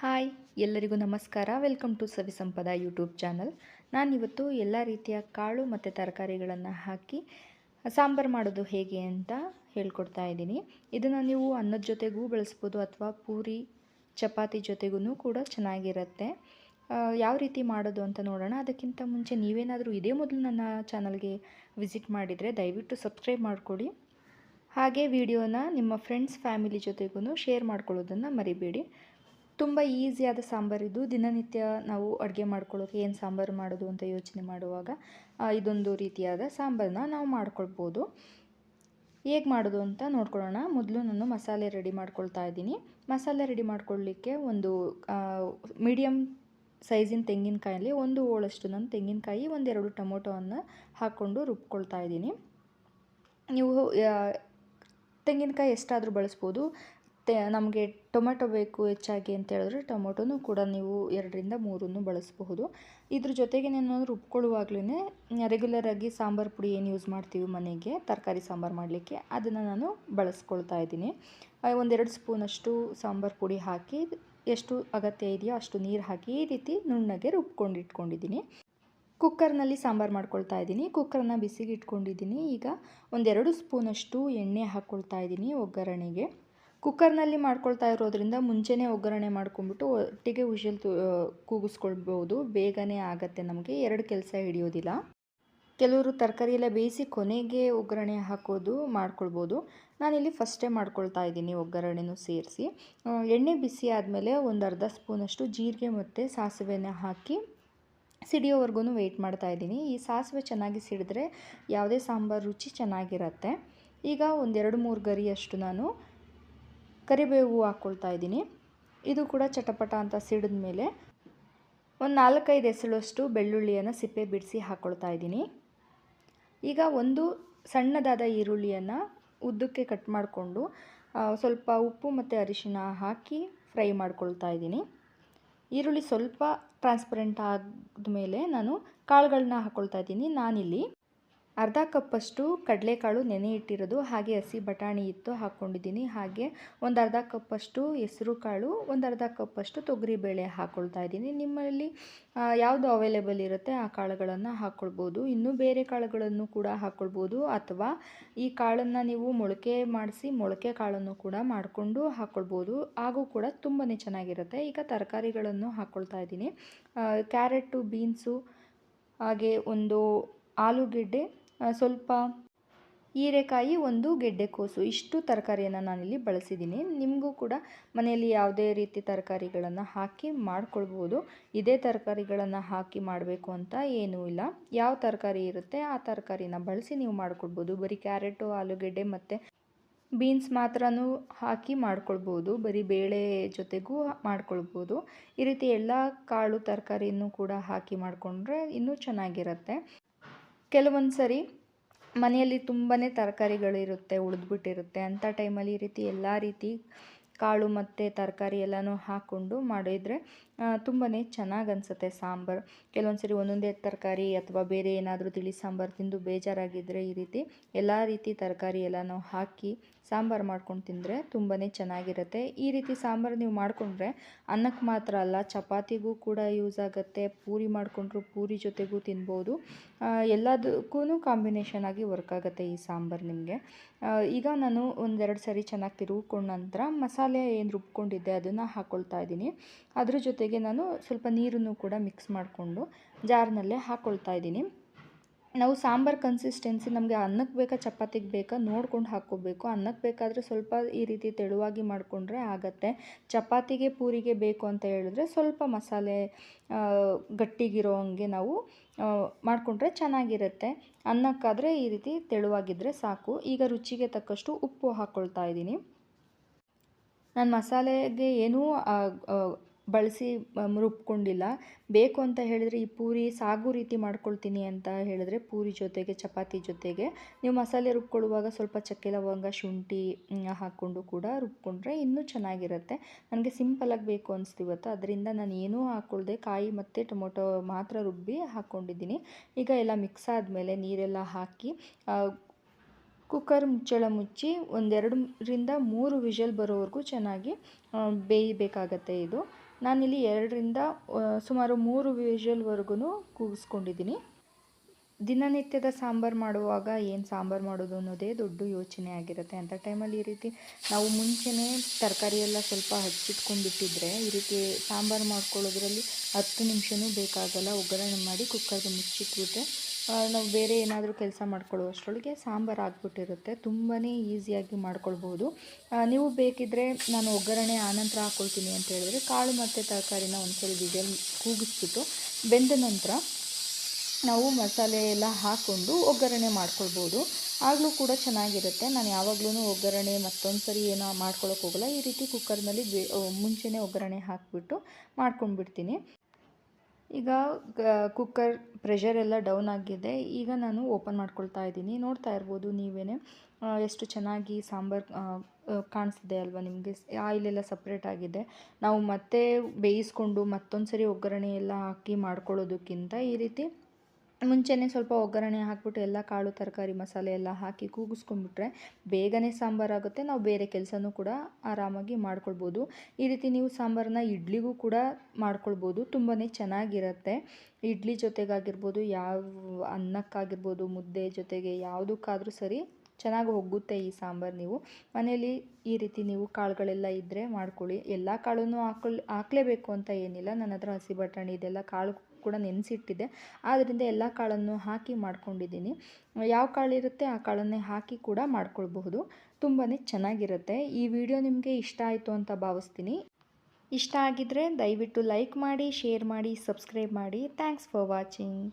Hi, ಎಲ್ಲರಿಗೂ ನಮಸ್ಕಾರ. Welcome to Savi Sampada YouTube channel. ನಾನಿವತ್ತು ಎಲ್ಲ ರೀತಿಯ ಕಾಳು ಮತ್ತು ತರಕಾರಿಗಳನ್ನು ಹಾಕಿ, ಸಾಂಬಾರು ಮಾಡೋದು ಹೇಗೆ ಅಂತ ಹೇಳ್ಕೊಡ್ತಾ ಇದ್ದೀನಿ. ಇದನ್ನು ನೀವು ಅನ್ನದ ಜೊತೆಗೂ ಬಳಸ್ಬೋದು ಅಥವಾ ಪೂರಿ, ಚಪಾತಿ ಜೊತೆಗೂ ಕೂಡ ಚೆನ್ನಾಗಿರುತ್ತೆ. ಯಾವ ರೀತಿ ಮಾಡೋದು ಅಂತ ನೋಡೋಣ. ಅದಕ್ಕಿಂತ ಮುಂಚೆ ನೀವೇನಾದರೂ ಇದೇ ಮೊದಲು ನನ್ನ ಚಾನಲ್ಗೆ ವಿಸಿಟ್ ಮಾಡಿದರೆ ದಯವಿಟ್ಟು ಸಬ್ಸ್ಕ್ರೈಬ್ ಮಾಡಿಕೊಡಿ. ಹಾಗೆ ವಿಡಿಯೋನ ನಿಮ್ಮ ಫ್ರೆಂಡ್ಸ್, ಫ್ಯಾಮಿಲಿ ಜೊತೆಗೂ ಶೇರ್ ಮಾಡ್ಕೊಳ್ಳೋದನ್ನು ಮರಿಬೇಡಿ. ತುಂಬ ಈಸಿಯಾದ ಸಾಂಬಾರಿದು ದಿನನಿತ್ಯ ನಾವು ಅಡುಗೆ ಮಾಡ್ಕೊಳ್ಳೋಕೆ ಏನು ಸಾಂಬಾರು ಮಾಡೋದು ಅಂತ ಯೋಚನೆ ಮಾಡುವಾಗ ಇದೊಂದು ರೀತಿಯಾದ ಸಾಂಬಾರನ್ನ ನಾವು ಮಾಡ್ಕೊಳ್ಬೋದು. ಹೇಗೆ ಮಾಡೋದು ಅಂತ ನೋಡ್ಕೊಳ್ಳೋಣ. ಮೊದಲು ನಾನು ಮಸಾಲೆ ರೆಡಿ ಮಾಡ್ಕೊಳ್ತಾ ಇದ್ದೀನಿ. ಮಸಾಲೆ ರೆಡಿ ಮಾಡ್ಕೊಳ್ಳಿಕ್ಕೆ ಒಂದು ಮೀಡಿಯಮ್ ಸೈಜಿನ ತೆಂಗಿನಕಾಯಲ್ಲಿ ಒಂದು ಹೋಳಷ್ಟು ನಾನು ತೆಂಗಿನಕಾಯಿ ಒಂದೆರಡು ಟೊಮೊಟೊವನ್ನು ಹಾಕ್ಕೊಂಡು ರುಬ್ಕೊಳ್ತಾ ಇದ್ದೀನಿ. ನೀವು ತೆಂಗಿನಕಾಯಿ ಎಷ್ಟಾದರೂ ಬಳಸ್ಬೋದು. ನಮಗೆ ಟೊಮೆಟೊ ಬೇಕು ಹೆಚ್ಚಾಗಿ ಅಂತ ಹೇಳಿದ್ರೆ ಟೊಮೊಟೊನೂ ಕೂಡ ನೀವು ಎರಡರಿಂದ ಮೂರನ್ನು ಬಳಸಬಹುದು. ಇದ್ರ ಜೊತೆಗೆ ನಾನು ರುಬ್ಕೊಳ್ಳುವಾಗ್ಲೇ ರೆಗ್ಯುಲರಾಗಿ ಸಾಂಬಾರು ಪುಡಿ ಏನು ಯೂಸ್ ಮಾಡ್ತೀವಿ ಮನೆಗೆ, ತರಕಾರಿ ಸಾಂಬಾರು ಮಾಡಲಿಕ್ಕೆ, ಅದನ್ನು ನಾನು ಬಳಸ್ಕೊಳ್ತಾ ಇದ್ದೀನಿ. ಒಂದೆರಡು ಸ್ಪೂನಷ್ಟು ಸಾಂಬಾರು ಪುಡಿ ಹಾಕಿ, ಎಷ್ಟು ಅಗತ್ಯ ಇದೆಯೋ ಅಷ್ಟು ನೀರು ಹಾಕಿ ಈ ರೀತಿ ನುಣ್ಣಗೆ ರುಬ್ಕೊಂಡು ಇಟ್ಕೊಂಡಿದ್ದೀನಿ. ಕುಕ್ಕರ್ನಲ್ಲಿ ಸಾಂಬಾರು ಮಾಡ್ಕೊಳ್ತಾ ಇದ್ದೀನಿ. ಕುಕ್ಕರ್ನ ಬಿಸಿಗೆ ಇಟ್ಕೊಂಡಿದ್ದೀನಿ ಈಗ ಒಂದೆರಡು ಸ್ಪೂನಷ್ಟು ಎಣ್ಣೆ ಹಾಕ್ಕೊಳ್ತಾ ಇದ್ದೀನಿ ಒಗ್ಗರಣೆಗೆ. ಕುಕ್ಕರ್ನಲ್ಲಿ ಮಾಡ್ಕೊಳ್ತಾ ಇರೋದ್ರಿಂದ ಮುಂಚೆನೇ ಒಗ್ಗರಣೆ ಮಾಡ್ಕೊಂಡ್ಬಿಟ್ಟು ಒಟ್ಟಿಗೆ ವಿಷಲ್ ಕೂಗಿಸ್ಕೊಳ್ಬೋದು. ಬೇಗನೆ ಆಗತ್ತೆ ನಮಗೆ. ಎರಡು ಕೆಲಸ ಹಿಡಿಯೋದಿಲ್ಲ. ಕೆಲವರು ತರಕಾರಿ ಎಲ್ಲ ಬೇಯಿಸಿ ಕೊನೆಗೆ ಒಗ್ಗರಣೆ ಹಾಕೋದು ಮಾಡ್ಕೊಳ್ಬೋದು. ನಾನಿಲ್ಲಿ ಫಸ್ಟೇ ಮಾಡ್ಕೊಳ್ತಾ ಇದ್ದೀನಿ ಒಗ್ಗರಣೆನೂ ಸೇರಿಸಿ. ಎಣ್ಣೆ ಬಿಸಿ ಆದಮೇಲೆ ಒಂದು ಅರ್ಧ ಸ್ಪೂನಷ್ಟು ಜೀರಿಗೆ ಮತ್ತು ಸಾಸಿವೆನ ಹಾಕಿ ಸಿಡಿಯೋವರೆಗೂ ವೆಯ್ಟ್ ಮಾಡ್ತಾ ಇದ್ದೀನಿ. ಈ ಸಾಸಿವೆ ಚೆನ್ನಾಗಿ ಸಿಡಿದ್ರೆ ಯಾವುದೇ ಸಾಂಬಾರು ರುಚಿ ಚೆನ್ನಾಗಿರತ್ತೆ. ಈಗ ಒಂದೆರಡು ಮೂರು ಗರಿಯಷ್ಟು ನಾನು ಕರಿಬೇವು ಹಾಕ್ಕೊಳ್ತಾ ಇದ್ದೀನಿ. ಇದು ಕೂಡ ಚಟಪಟ ಅಂತ ಸಿಡಿದ ಮೇಲೆ ಒಂದು ನಾಲ್ಕೈದು ಎಸಳಷ್ಟು ಬೆಳ್ಳುಳ್ಳಿಯನ್ನು ಸಿಪ್ಪೆ ಬಿಡಿಸಿ ಹಾಕ್ಕೊಳ್ತಾ ಇದ್ದೀನಿ. ಈಗ ಒಂದು ಸಣ್ಣದಾದ ಈರುಳ್ಳಿಯನ್ನು ಉದ್ದಕ್ಕೆ ಕಟ್ ಮಾಡಿಕೊಂಡು ಸ್ವಲ್ಪ ಉಪ್ಪು ಮತ್ತು ಅರಿಶಿನ ಹಾಕಿ ಫ್ರೈ ಮಾಡ್ಕೊಳ್ತಾ ಇದ್ದೀನಿ. ಈರುಳ್ಳಿ ಸ್ವಲ್ಪ ಟ್ರಾನ್ಸ್ಪರೆಂಟ್ ಆದಮೇಲೆ ನಾನು ಕಾಳುಗಳನ್ನ ಹಾಕ್ಕೊಳ್ತಾ ಇದ್ದೀನಿ ನಾನಿಲ್ಲಿ. ಅರ್ಧ ಕಪ್ಪಷ್ಟು ಕಡಲೆಕಾಳು ನೆನೆ ಇಟ್ಟಿರೋದು, ಹಾಗೆ ಹಸಿ ಬಟಾಣಿ ಇತ್ತು ಹಾಕ್ಕೊಂಡಿದ್ದೀನಿ. ಹಾಗೆ ಒಂದು ಅರ್ಧ ಕಪ್ಪಷ್ಟು ಹೆಸರು ಕಾಳು, ಒಂದು ಅರ್ಧ ಕಪ್ಪಷ್ಟು ತೊಗರಿಬೇಳೆ ಹಾಕ್ಕೊಳ್ತಾ ಇದ್ದೀನಿ. ನಿಮ್ಮಲ್ಲಿ ಯಾವುದು ಅವೈಲೇಬಲ್ ಇರುತ್ತೆ ಆ ಕಾಳುಗಳನ್ನು ಹಾಕ್ಕೊಳ್ಬೋದು ಇನ್ನೂ ಬೇರೆ ಕಾಳುಗಳನ್ನು ಕೂಡ ಹಾಕ್ಕೊಳ್ಬೋದು ಅಥವಾ ಈ ಕಾಳನ್ನು ನೀವು ಮೊಳಕೆ ಮಾಡಿಸಿ ಮೊಳಕೆ ಕಾಳನ್ನು ಕೂಡ ಮಾಡಿಕೊಂಡು ಹಾಕ್ಕೊಳ್ಬೋದು ಹಾಗೂ ಕೂಡ ತುಂಬಾ ಚೆನ್ನಾಗಿರುತ್ತೆ. ಈಗ ತರಕಾರಿಗಳನ್ನು ಹಾಕ್ಕೊಳ್ತಾ ಇದ್ದೀನಿ. ಕ್ಯಾರೆಟು, ಬೀನ್ಸು, ಹಾಗೆ ಒಂದು ಆಲೂಗೆಡ್ಡೆ ಸ್ವಲ್ಪ ಹೀರೆಕಾಯಿ, ಒಂದು ಗೆಡ್ಡೆಕೋಸು ಇಷ್ಟು ತರಕಾರಿಯನ್ನು ನಾನಿಲ್ಲಿ ಬಳಸಿದ್ದೀನಿ. ನಿಮಗೂ ಕೂಡ ಮನೆಯಲ್ಲಿ ಯಾವುದೇ ರೀತಿ ತರಕಾರಿಗಳನ್ನು ಹಾಕಿ ಮಾಡ್ಕೊಳ್ಬೋದು. ಇದೇ ತರಕಾರಿಗಳನ್ನು ಹಾಕಿ ಮಾಡಬೇಕು ಅಂತ ಏನೂ ಇಲ್ಲ. ಯಾವ ತರಕಾರಿ ಇರುತ್ತೆ ಆ ತರಕಾರಿನ ಬಳಸಿ ನೀವು ಮಾಡ್ಕೊಳ್ಬೋದು. ಬರೀ ಕ್ಯಾರೆಟು, ಆಲೂಗೆಡ್ಡೆ ಮತ್ತು ಬೀನ್ಸ್ ಮಾತ್ರನೂ ಹಾಕಿ ಮಾಡ್ಕೊಳ್ಬೋದು. ಬರೀ ಬೇಳೆ ಜೊತೆಗೂ ಮಾಡ್ಕೊಳ್ಬೋದು. ಈ ರೀತಿ ಎಲ್ಲ ಕಾಳು ತರಕಾರಿನೂ ಕೂಡ ಹಾಕಿ ಮಾಡಿಕೊಂಡ್ರೆ ಇನ್ನೂ ಚೆನ್ನಾಗಿರುತ್ತೆ. ಕೆಲವೊಂದು ಸರಿ ಮನೆಯಲ್ಲಿ ತುಂಬಾ ತರಕಾರಿಗಳಿರುತ್ತೆ ಉಳಿದ್ಬಿಟ್ಟಿರುತ್ತೆ. ಅಂಥ ಟೈಮಲ್ಲಿ ಈ ರೀತಿ ಎಲ್ಲ ರೀತಿ ಕಾಳು ಮತ್ತು ತರಕಾರಿ ಎಲ್ಲನೂ ಹಾಕ್ಕೊಂಡು ಮಾಡಿದರೆ ತುಂಬಾ ಚೆನ್ನಾಗಿ ಅನಿಸುತ್ತೆ ಸಾಂಬಾರು. ಕೆಲವೊಂದು ಸರಿ ಒಂದೊಂದೇ ತರಕಾರಿ ಅಥವಾ ಬೇರೆ ಏನಾದರೂ ತಿಳಿ ಸಾಂಬಾರು ತಿಂದು ಬೇಜಾರಾಗಿದ್ದರೆ ಈ ರೀತಿ ಎಲ್ಲ ರೀತಿ ತರಕಾರಿ ಎಲ್ಲನೂ ಹಾಕಿ ಸಾಂಬಾರು ಮಾಡ್ಕೊಂಡು ತಿಂದರೆ ತುಂಬಾ ಚೆನ್ನಾಗಿರುತ್ತೆ. ಈ ರೀತಿ ಸಾಂಬಾರು ನೀವು ಮಾಡಿಕೊಂಡ್ರೆ ಅನ್ನಕ್ಕೆ ಮಾತ್ರ ಅಲ್ಲ, ಚಪಾತಿಗೂ ಕೂಡ ಯೂಸ್ ಆಗುತ್ತೆ, ಪೂರಿ ಮಾಡಿಕೊಂಡ್ರು ಪೂರಿ ಜೊತೆಗೂ ತಿನ್ಬೋದು. ಎಲ್ಲದಕ್ಕೂ ಕಾಂಬಿನೇಷನ್ ಆಗಿ ವರ್ಕ್ ಆಗುತ್ತೆ ಈ ಸಾಂಬಾರು ನಿಮಗೆ. ಈಗ ನಾನು ಒಂದೆರಡು ಸರಿ ಚೆನ್ನಾಗಿ ತಿರುಗಿಕೊಂಡ ನಂತರ ಮಸಾಲೆ ಏನು ರುಬ್ಕೊಂಡಿದ್ದೆ ಅದನ್ನು ಹಾಕ್ಕೊಳ್ತಾ ಇದ್ದೀನಿ. ಅದ್ರ ಜೊತೆಗೆ ನಾನು ಸ್ವಲ್ಪ ನೀರನ್ನು ಕೂಡ ಮಿಕ್ಸ್ ಮಾಡಿಕೊಂಡು ಜಾರ್ನಲ್ಲೇ ಹಾಕ್ಕೊಳ್ತಾ ಇದ್ದೀನಿ. ನಾವು ಸಾಂಬಾರು ಕನ್ಸಿಸ್ಟೆನ್ಸಿ ನಮಗೆ ಅನ್ನಕ್ಕೆ ಬೇಕಾ ಚಪಾತಿಗೆ ಬೇಕಾ ನೋಡ್ಕೊಂಡು ಹಾಕ್ಕೋಬೇಕು. ಅನ್ನಕ್ಕೆ ಬೇಕಾದರೆ ಸ್ವಲ್ಪ ಈ ರೀತಿ ತೆಳುವಾಗಿ ಮಾಡಿಕೊಂಡ್ರೆ ಆಗತ್ತೆ. ಚಪಾತಿಗೆ ಪೂರಿಗೆ ಬೇಕು ಅಂತ ಹೇಳಿದ್ರೆ ಸ್ವಲ್ಪ ಮಸಾಲೆ ಗಟ್ಟಿಗಿರೋ ಹಂಗೆ ನಾವು ಮಾಡಿಕೊಂಡ್ರೆ ಚೆನ್ನಾಗಿರುತ್ತೆ. ಅನ್ನಕ್ಕಾದರೆ ಈ ರೀತಿ ತೆಳುವಾಗಿದ್ದರೆ ಸಾಕು. ಈಗ ರುಚಿಗೆ ತಕ್ಕಷ್ಟು ಉಪ್ಪು ಹಾಕ್ಕೊಳ್ತಾ ಇದ್ದೀನಿ. ನಾನು ಮಸಾಲೆಗೆ ಏನೂ ಬಳಸಿ ರುಬ್ಕೊಂಡಿಲ್ಲ ಬೇಕು ಅಂತ ಹೇಳಿದರೆ ಈ ಪೂರಿ ಸಾಗು ರೀತಿ ಮಾಡ್ಕೊಳ್ತೀನಿ ಅಂತ ಹೇಳಿದ್ರೆ ಪೂರಿ ಜೊತೆಗೆ, ಚಪಾತಿ ಜೊತೆಗೆ ನೀವು ಮಸಾಲೆ ರುಬ್ಕೊಳ್ಳುವಾಗ ಸ್ವಲ್ಪ ಚಕ್ಕೆ ಲವಂಗ, ಶುಂಠಿ ಹಾಕ್ಕೊಂಡು ಕೂಡ ರುಬ್ಕೊಂಡ್ರೆ ಇನ್ನೂ ಚೆನ್ನಾಗಿರುತ್ತೆ. ನನಗೆ ಸಿಂಪಲಾಗಿ ಬೇಕು ಅನಿಸ್ತಿವತ್ತು ಅದರಿಂದ ನಾನು ಏನೂ ಹಾಕ್ಕೊಳ್ದೆ ಕಾಯಿ ಮತ್ತು ಟೊಮೊಟೊ ಮಾತ್ರ ರುಬ್ಬಿ ಹಾಕ್ಕೊಂಡಿದ್ದೀನಿ ಈಗ ಎಲ್ಲ ಮಿಕ್ಸ್ ಆದಮೇಲೆ ನೀರೆಲ್ಲ ಹಾಕಿ ಕುಕ್ಕರ್ ಮುಚ್ಚಳ ಮುಚ್ಚಿ ಒಂದೆರಡರಿಂದ ಮೂರು ವಿಷಲ್ ಬರೋವರೆಗೂ ಚೆನ್ನಾಗಿ ಬೇಯಬೇಕಾಗತ್ತೆ ಇದು. ನಾನಿಲ್ಲಿ ಎರಡರಿಂದ ಸುಮಾರು ಮೂರು ವಿಷಲ್ವರೆಗೂ ಕೂಗಿಸ್ಕೊಂಡಿದ್ದೀನಿ. ದಿನನಿತ್ಯದ ಸಾಂಬಾರು ಮಾಡುವಾಗ ಏನು ಸಾಂಬಾರು ಮಾಡೋದು ಅನ್ನೋದೇ ದೊಡ್ಡ ಯೋಚನೆ ಆಗಿರುತ್ತೆ. ಅಂಥ ಟೈಮಲ್ಲಿ ಈ ರೀತಿ ನಾವು ಮುಂಚೆನೇ ತರಕಾರಿ ಎಲ್ಲ ಸ್ವಲ್ಪ ಹಚ್ಚಿಟ್ಕೊಂಡ್ಬಿಟ್ಟಿದ್ರೆ ಈ ರೀತಿ ಸಾಂಬಾರು ಮಾಡ್ಕೊಳ್ಳೋದ್ರಲ್ಲಿ ಹತ್ತು ನಿಮಿಷವೂ ಬೇಕಾಗಲ್ಲ. ಒಗ್ಗರಣೆ ಮಾಡಿ ಕುಕ್ಕರ್ಗೆ ಮುಚ್ಚಿಟ್ಬಿಟ್ರೆ ನಾವು ಬೇರೆ ಏನಾದರೂ ಕೆಲಸ ಮಾಡ್ಕೊಳ್ಳುವಷ್ಟರೊಳಗೆ ಸಾಂಬಾರು ಆಗಿಬಿಟ್ಟಿರುತ್ತೆ. ತುಂಬಾ ಈಸಿಯಾಗಿ ಮಾಡ್ಕೊಳ್ಬೋದು. ನೀವು ಬೇಕಿದ್ದರೆ ನಾನು ಒಗ್ಗರಣೆ ಆನಂತರ ಹಾಕ್ಕೊಳ್ತೀನಿ ಅಂತ ಹೇಳಿದ್ರೆ ಕಾಳು ಮತ್ತು ತರಕಾರಿನ ಒಂದ್ಸರಿ ವಿಜಲ್ ಕೂಗಿಸ್ಬಿಟ್ಟು ಬೆಂದ ನಂತರ ನಾವು ಮಸಾಲೆ ಎಲ್ಲ ಹಾಕ್ಕೊಂಡು ಒಗ್ಗರಣೆ ಮಾಡ್ಕೊಳ್ಬೋದು. ಆಗಲೂ ಕೂಡ ಚೆನ್ನಾಗಿರುತ್ತೆ. ನಾನು ಯಾವಾಗಲೂ ಒಗ್ಗರಣೆ ಮತ್ತೊಂದು ಸರಿ ಏನೋ ಮಾಡ್ಕೊಳ್ಳೋಕೆ ಹೋಗಲ್ಲ. ಈ ರೀತಿ ಕುಕ್ಕರ್ನಲ್ಲಿ ಬೇ ಮುಂಚೆನೇ ಒಗ್ಗರಣೆ ಹಾಕಿಬಿಟ್ಟು ಮಾಡ್ಕೊಂಡ್ಬಿಡ್ತೀನಿ. ಈಗ ಕುಕ್ಕರ್ ಪ್ರೆಷರ್ ಎಲ್ಲ ಡೌನ್ ಆಗಿದೆ. ಈಗ ನಾನು ಓಪನ್ ಮಾಡ್ಕೊಳ್ತಾ ಇದ್ದೀನಿ. ನೋಡ್ತಾ ಇರ್ಬೋದು ನೀವೇ ಎಷ್ಟು ಚೆನ್ನಾಗಿ ಸಾಂಬಾರು ಕಾಣಿಸ್ತಿದೆ ಅಲ್ವಾ ನಿಮಗೆ? ಆಯಿಲೆಲ್ಲ ಸಪ್ರೇಟ್ ಆಗಿದೆ. ನಾವು ಮತ್ತೆ ಬೇಯಿಸ್ಕೊಂಡು ಮತ್ತೊಂದು ಸರಿ ಒಗ್ಗರಣೆ ಎಲ್ಲ ಹಾಕಿ ಮಾಡ್ಕೊಳ್ಳೋದಕ್ಕಿಂತ ಈ ರೀತಿ ಮುಂಚೆನೇ ಸ್ವಲ್ಪ ಒಗ್ಗರಣೆ ಹಾಕ್ಬಿಟ್ಟು ಎಲ್ಲ ಕಾಳು, ತರಕಾರಿ, ಮಸಾಲೆ ಎಲ್ಲ ಹಾಕಿ ಕೂಗಿಸ್ಕೊಂಡ್ಬಿಟ್ರೆ ಬೇಗನೆ ಸಾಂಬಾರಾಗುತ್ತೆ ನಾವು ಬೇರೆ ಕೆಲಸನೂ ಕೂಡ ಆರಾಮಾಗಿ ಮಾಡ್ಕೊಳ್ಬೋದು. ಈ ರೀತಿ ನೀವು ಸಾಂಬಾರನ್ನ ಇಡ್ಲಿಗೂ ಕೂಡ ಮಾಡ್ಕೊಳ್ಬೋದು. ತುಂಬಾ ಚೆನ್ನಾಗಿರುತ್ತೆ. ಇಡ್ಲಿ ಜೊತೆಗಾಗಿರ್ಬೋದು, ಯಾವ ಅನ್ನಕ್ಕಾಗಿರ್ಬೋದು, ಮುದ್ದೆ ಜೊತೆಗೆ ಯಾವುದಕ್ಕಾದರೂ ಸರಿ ಚೆನ್ನಾಗಿ ಹೋಗುತ್ತೆ ಈ ಸಾಂಬಾರು ನೀವು. ಮನೆಯಲ್ಲಿ ಈ ರೀತಿ ನೀವು ಕಾಳುಗಳೆಲ್ಲ ಇದ್ದರೆ ಮಾಡ್ಕೊಳ್ಳಿ. ಎಲ್ಲ ಕಾಳನ್ನು ಹಾಕೊಳ್ ಹಾಕ್ಲೇಬೇಕು ಅಂತ ಏನಿಲ್ಲ. ನನ್ನ ಹತ್ರ ಹಸಿ ಬಟಾಣಿ ಇದೆಲ್ಲ ಕಾಳು ಕೂಡ ನೆನೆಸಿಟ್ಟಿದೆ ಆದ್ದರಿಂದ ಎಲ್ಲ ಕಾಳನ್ನು ಹಾಕಿ ಮಾಡ್ಕೊಂಡಿದ್ದೀನಿ. ಯಾವ ಕಾಳಿರುತ್ತೆ ಆ ಕಾಳನ್ನೇ ಹಾಕಿ ಕೂಡ ಮಾಡ್ಕೊಳ್ಬಹುದು. ತುಂಬಾ ಚೆನ್ನಾಗಿರುತ್ತೆ. ಈ ವಿಡಿಯೋ ನಿಮಗೆ ಇಷ್ಟ ಆಯಿತು ಅಂತ ಭಾವಿಸ್ತೀನಿ. ಇಷ್ಟ ಆಗಿದ್ದರೆ ದಯವಿಟ್ಟು ಲೈಕ್ ಮಾಡಿ, ಶೇರ್ ಮಾಡಿ, ಸಬ್ಸ್ಕ್ರೈಬ್ ಮಾಡಿ. Thanks for watching.